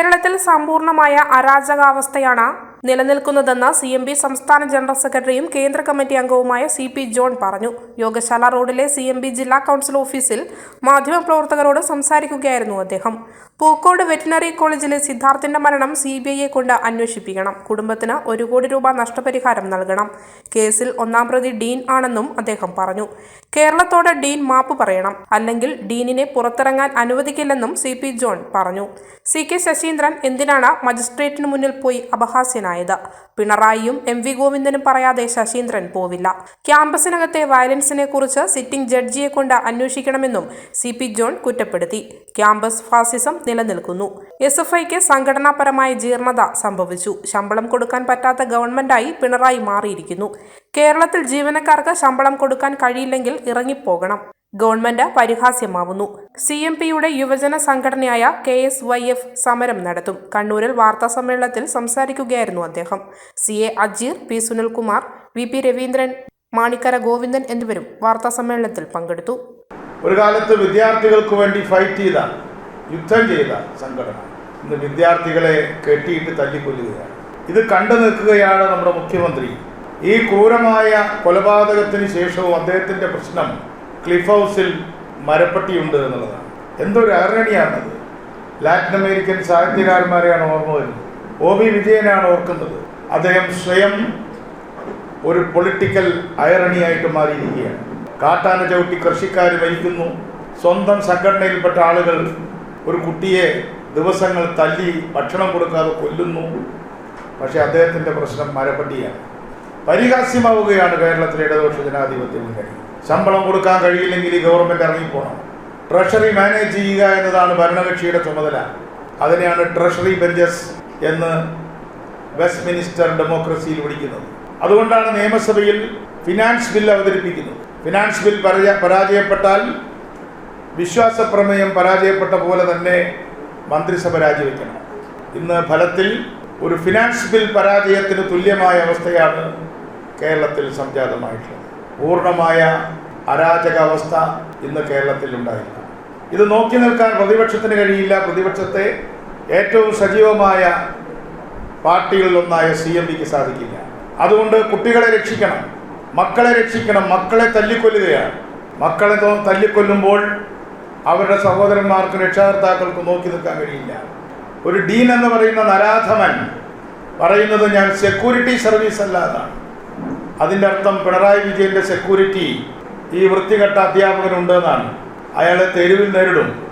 കേരളത്തിൽ സമ്പൂർണമായ അരാജകാവസ്ഥയാണ് നിലനിൽക്കുന്നതെന്ന് സി എം പി സംസ്ഥാന ജനറൽ സെക്രട്ടറിയും കേന്ദ്ര കമ്മിറ്റി അംഗവുമായ സി പി ജോൺ പറഞ്ഞു. യോഗശാല റോഡിലെ സി എം പി ജില്ലാ കൗൺസിൽ ഓഫീസിൽ മാധ്യമപ്രവർത്തകരോട് സംസാരിക്കുകയായിരുന്നു അദ്ദേഹം. പൂക്കോട് വെറ്റിനറി കോളേജിലെ സിദ്ധാർത്ഥിന്റെ മരണം സി ബി ഐയെ കൊണ്ട് അന്വേഷിപ്പിക്കണം. കുടുംബത്തിന് ഒരു കോടി രൂപ നഷ്ടപരിഹാരം നൽകണം. കേസിൽ ഒന്നാം പ്രതി ഡീൻ ആണെന്നും അദ്ദേഹം പറഞ്ഞു. കേരളത്തോട് ഡീൻ മാപ്പ് പറയണം. അല്ലെങ്കിൽ ഡീനിനെ പുറത്തിറങ്ങാൻ അനുവദിക്കില്ലെന്നും സി പി ജോൺ പറഞ്ഞു. സി കെ ശശീന്ദ്രൻ എന്തിനാണ് മജിസ്ട്രേറ്റിന് മുന്നിൽ പോയി അപഹാസ്യനായത് പിണറായിയും എം വി ഗോവിന്ദനും പറയാതെ ശശീന്ദ്രൻ പോവില്ല. ക്യാമ്പസിനകത്തെ വയലൻസിനെ കുറിച്ച് സിറ്റിംഗ് ജഡ്ജിയെ കൊണ്ട് അന്വേഷിക്കണമെന്നും സി പി ജോൺ കുറ്റപ്പെടുത്തി. ക്യാമ്പസ് ഫാസിസം നിലനിൽക്കുന്നു. എസ് എഫ് ഐക്ക് സംഘടനാപരമായ ജീർണത സംഭവിച്ചു. ശമ്പളം കൊടുക്കാൻ പറ്റാത്ത ഗവൺമെന്റായി പിണറായി മാറിയിരിക്കുന്നു. കേരളത്തിൽ ജീവനക്കാർക്ക് ശമ്പളം കൊടുക്കാൻ കഴിയില്ലെങ്കിൽ ഇറങ്ങിപ്പോകണം. ഗവൺമെന്റ് പരിഹാസ്യമാവുന്നു. സി എം പിയുടെ യുവജന സംഘടനയായ കെ എസ് വൈ എഫ് സമരം നടത്തും. കണ്ണൂരിൽ വാർത്താ സമ്മേളനത്തിൽ സംസാരിക്കുകയായിരുന്നു അദ്ദേഹം. C A Ajeer P Sunilkumar V P Raveendran Manikkara Govindan എന്നിവരും വാർത്താ സമ്മേളനത്തിൽ പങ്കെടുത്തു. ഒരു കാലത്ത് വിദ്യാർത്ഥികൾക്ക് വേണ്ടി ഫൈറ്റ് ചെയ്ത യുദ്ധം ചെയ്ത സംഘടന ഇന്ന് വിദ്യാർത്ഥികളെ കെട്ടിയിട്ട് തല്ലിക്കൊല്ലുകയാണ്. ഇത് കണ്ടു നിൽക്കുകയാണ് നമ്മുടെ മുഖ്യമന്ത്രി. ഈ ക്രൂരമായ കൊലപാതകത്തിന് ശേഷവും അദ്ദേഹത്തിന്റെ പ്രശ്നം ക്ലിഫ് ഹൗസിൽ മരപ്പട്ടിയുണ്ട് എന്നുള്ളതാണ്. എന്തൊരു അരണിയാണത്. ലാറ്റിൻ അമേരിക്കൻ സാഹിത്യകാരന്മാരെയാണ് ഓർമ്മ വരുന്നത്. ഒ ബി വിജയനാണ് ഓർക്കുന്നത്. അദ്ദേഹം സ്വയം ഒരു പൊളിറ്റിക്കൽ അയറണിയായിട്ട് മാറിയിരിക്കുകയാണ്. കാട്ടാന ചവിട്ടി കൃഷിക്കാർ വഹിക്കുന്നു സ്വന്തം സംഘടനയിൽപ്പെട്ട ആളുകൾ ഒരു കുട്ടിയെ ദിവസങ്ങൾ തല്ലി ഭക്ഷണം കൊടുക്കാതെ കൊല്ലുന്നു. പക്ഷേ അദ്ദേഹത്തിന്റെ പ്രശ്നം മരപ്പട്ടിയാണ്. പരിഹാസ്യമാവുകയാണ് കേരളത്തിലെ ഇടതുപക്ഷ ജനാധിപത്യ മുന്നണി. ശമ്പളം കൊടുക്കാൻ കഴിയില്ലെങ്കിൽ ഈ ഗവൺമെന്റ് ഇറങ്ങിപ്പോണം ട്രഷറി മാനേജ് ചെയ്യുക എന്നതാണ് ഭരണകക്ഷിയുടെ ചുമതല. അതിനെയാണ് ട്രഷറി ബെഞ്ചസ് എന്ന് വെസ്റ്റ് മിനിസ്റ്റർ ഡെമോക്രസിയിൽ വിളിക്കുന്നത്. അതുകൊണ്ടാണ് നിയമസഭയിൽ ഫിനാൻസ് ബിൽ അവതരിപ്പിക്കുന്നത്. ഫിനാൻസ് ബിൽ പരാജ പരാജയപ്പെട്ടാൽ വിശ്വാസ പ്രമേയം പരാജയപ്പെട്ട പോലെ തന്നെ മന്ത്രിസഭ രാജിവെക്കണം. ഇന്ന് ഫലത്തിൽ ഒരു ഫിനാൻസ് ബിൽ പരാജയത്തിന് തുല്യമായ അവസ്ഥയാണ് കേരളത്തിൽ സംജാതമായിട്ടുള്ളത്. പൂർണമായ അരാജകാവസ്ഥ ഇന്ന് കേരളത്തിൽ ഉണ്ടായിരുന്നു ഇത് നോക്കി നിൽക്കാൻ പ്രതിപക്ഷത്തിന് കഴിയില്ല. പ്രതിപക്ഷത്തെ ഏറ്റവും സജീവമായ പാർട്ടികളിലൊന്നായ സി എം പിക്ക് സാധിക്കില്ല. അതുകൊണ്ട് കുട്ടികളെ രക്ഷിക്കണം മക്കളെ രക്ഷിക്കണം മക്കളെ തല്ലിക്കൊല്ലുകയാണ്. മക്കളെ തല്ലിക്കൊല്ലുമ്പോൾ അവരുടെ സഹോദരന്മാർക്ക് രക്ഷാകർത്താക്കൾക്ക് നോക്കി നിൽക്കാൻ കഴിയില്ല. ഒരു ഡീൻ എന്ന് പറയുന്ന നരാധമൻ പറയുന്നത് ഞാൻ സെക്യൂരിറ്റി സർവീസ് അല്ല എന്നാണ്. അതിന്റെ അർത്ഥം പിണറായി വിജയന്റെ സെക്യൂരിറ്റി ഈ വൃത്തികെട്ട അധ്യാപകനുണ്ടെന്നാണ്. അയാളെ തെരുവിൽ നേരിടും.